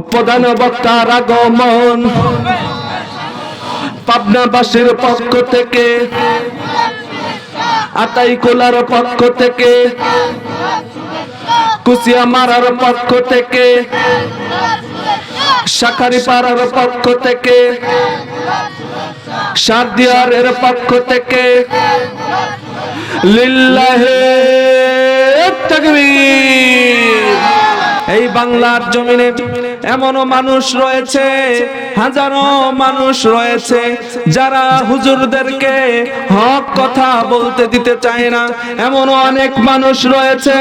প্রধান বক্তার আগমন। পাবনাবাসীর পক্ষ থেকে আতাই কোলার পক্ষ থেকে কুচিয়া মারার পক্ষ থেকে শাখারি পাড়ার পক্ষ থেকে সারদিয়ারের পক্ষ থেকে, লিল্লাহে এই বাংলার জমিনে এমনও মানুষ রয়েছে হাজারো মানুষ রয়েছে যারা হুজুরদেরকে হক কথা বলতে দিতে চায় না। এমনও অনেক মানুষ রয়েছে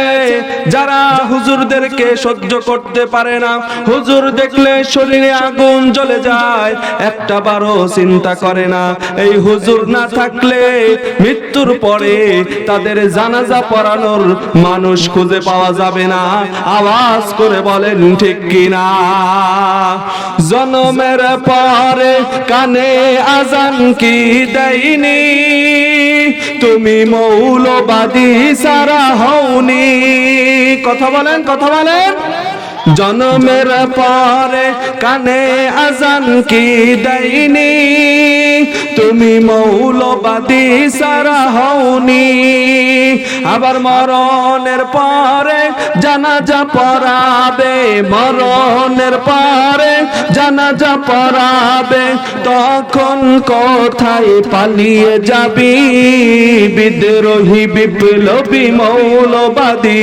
যারা হুজুরদেরকে সহ্য করতে পারে না। হুজুর দেখলে শরীরে আগুন জ্বলে যায় একটা বারো চিন্তা করে না। এই হুজুর না থাকলে মৃত্যুর পরে তাদের জানাজা পড়ানোর মানুষ খুঁজে পাওয়া যাবে না। আওয়াজ করে বলেন, ঠিক কিনা? জনমের পরে কানে আজান কি দেয়নি? তুমি মৌলবাদী সারা হওনি। কথা বলেন কথা বলেন। জন্মের পরে কানে আজান কি দেয়নি? তুমি মৌলবাদী সারা হওনি। আবার মরণের পরে জানাজা পড়াবে, মরণের পরে জানাজা পড়াবে, তখন কোথায় পালিয়ে যাবি? বিদ্রোহী বিপ্লবী মৌলবাদী,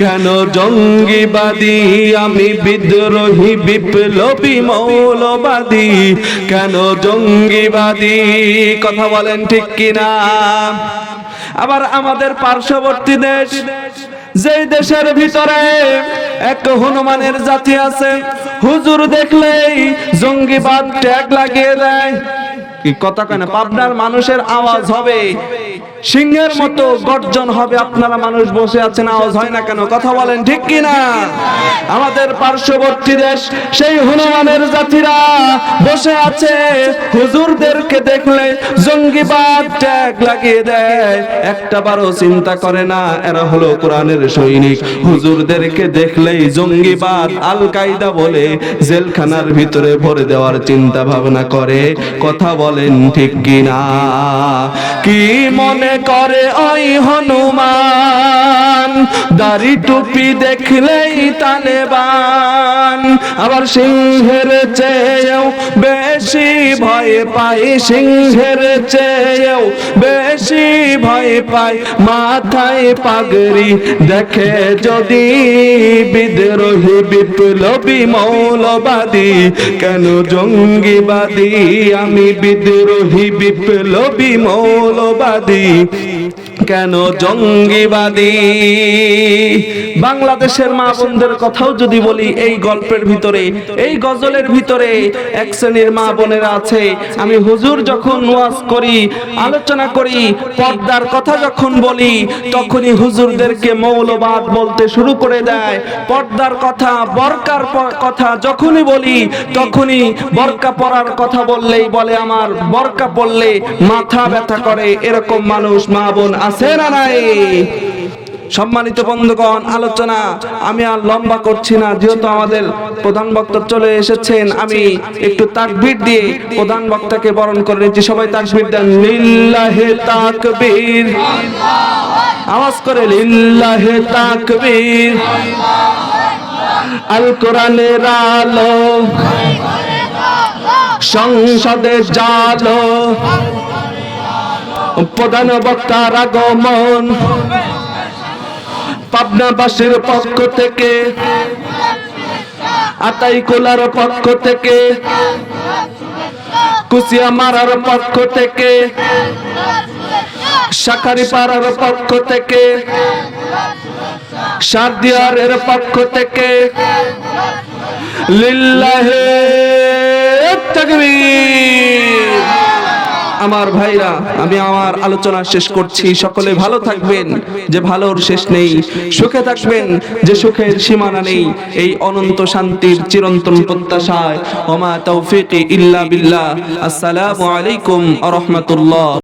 কেন জঙ্গিবাদী? আমি বিদ্রোহী বিপ্লবী মৌলবাদী, কেন জঙ্গিবাদী? কথা বলেন ঠিক কিনা? আবার আমাদের পার্শ্ববর্তী দেশ যে দেশের ভিতরে এক হনুমানের জাতি আছে হুজুর দেখলেই জঙ্গিবাদ ট্যাগ লাগিয়ে দেয়। কি কথা কেন পাবনার মানুষের আওয়াজ হবে। সিংহের মতো গর্জন হবে। আপনারা মানুষ বসে আছেন আওয়াজ হয় না কেন? কথা বলেন ঠিক কিনা? আমাদের পার্শ্ববর্তী দেশ সেই হনুমানের জাতিরা বসে আছে। হুজুরদেরকে দেখলে জঙ্গিবাদ ট্যাগ লাগিয়ে দেয়। একটা বারো চিন্তা করে না, এরা হলো কোরআনের সৈনিক। হুজুরদেরকে দেখলেই জঙ্গিবাদ আল কায়দা বলে জেলখানার ভিতরে ভরে দেওয়ার চিন্তা ভাবনা করে। কথা বলেন ঠিক কিনা? কি মনে করে ওই হনুমান? দাড়ি টুপি দেখলেই তালেবান। আবার সিংহের চেয়েও বেশি ভয় পাই সিংহের চেয়েও, বেশি ভয় পাই মাথায় পাগড়ি দেখে যদি বিদ্রোহী বিপ্লবী মৌলবাদী, কেন জঙ্গিবাদী? আমি বিদ্রোহী বিপ্লবী মৌলবাদী। কেন জঙ্গিবাদী? বাংলাদেশের মা বোনদের কথাও যদি বলি, এই গল্পের ভিতরে, এই গজলের ভিতরে এক শ্রেণির মা বোনেরা আছে। আমি হুজুর যখন ওয়াজ করি, আলোচনা করি, পর্দার কথা যখন বলি, তখনই হুজুরদেরকে মৌলবাদ বলতে শুরু করে দেয়। পর্দার কথা, বরকার কথা যখনই বলি, তখনই বরকা পরার কথা বললেই বলে আমার, বরকা পড়লে মাথা ব্যথা করে। এরকম মানুষ মা বোন আছে না নাই? সম্মানিত বন্ধুগণ, আলোচনা আমি আর লম্বা করছি না, যেহেতু আমাদের প্রধান বক্তা চলে এসেছেন, আমি একটু তাকবীর দিয়ে প্রধান বক্তাকে বরণ করে নিচ্ছি। সবাই তাকবীর দেন, লিল্লাহে তাকবীর। আওয়াজ করে, লিল্লাহে তাকবীর। আল কোরআনের আলো, সংসদে জালো প্রধান বক্তার আগমন। পাবনাবাসীর পক্ষ থেকে আতাই কোলার পক্ষ থেকে কুচিয়া মারার পক্ষ থেকে শাখারি পাড়ার পক্ষ থেকে সারদিয়ারের পক্ষ থেকে, লিল্লাহে তাকবীর। আমার ভাইরা, আমি আমার আলোচনা শেষ করছি। সকলে ভালো থাকবেন, যে ভালোর শেষ নেই। সুখে থাকবেন, যে সুখের সীমানা নেই। এই অনন্ত শান্তির চিরন্তন প্রত্যাশায়। ওমা তৌফিক ইল্লা বিল্লাহ। আসসালামু আলাইকুম আ রহমতুল্লাহ।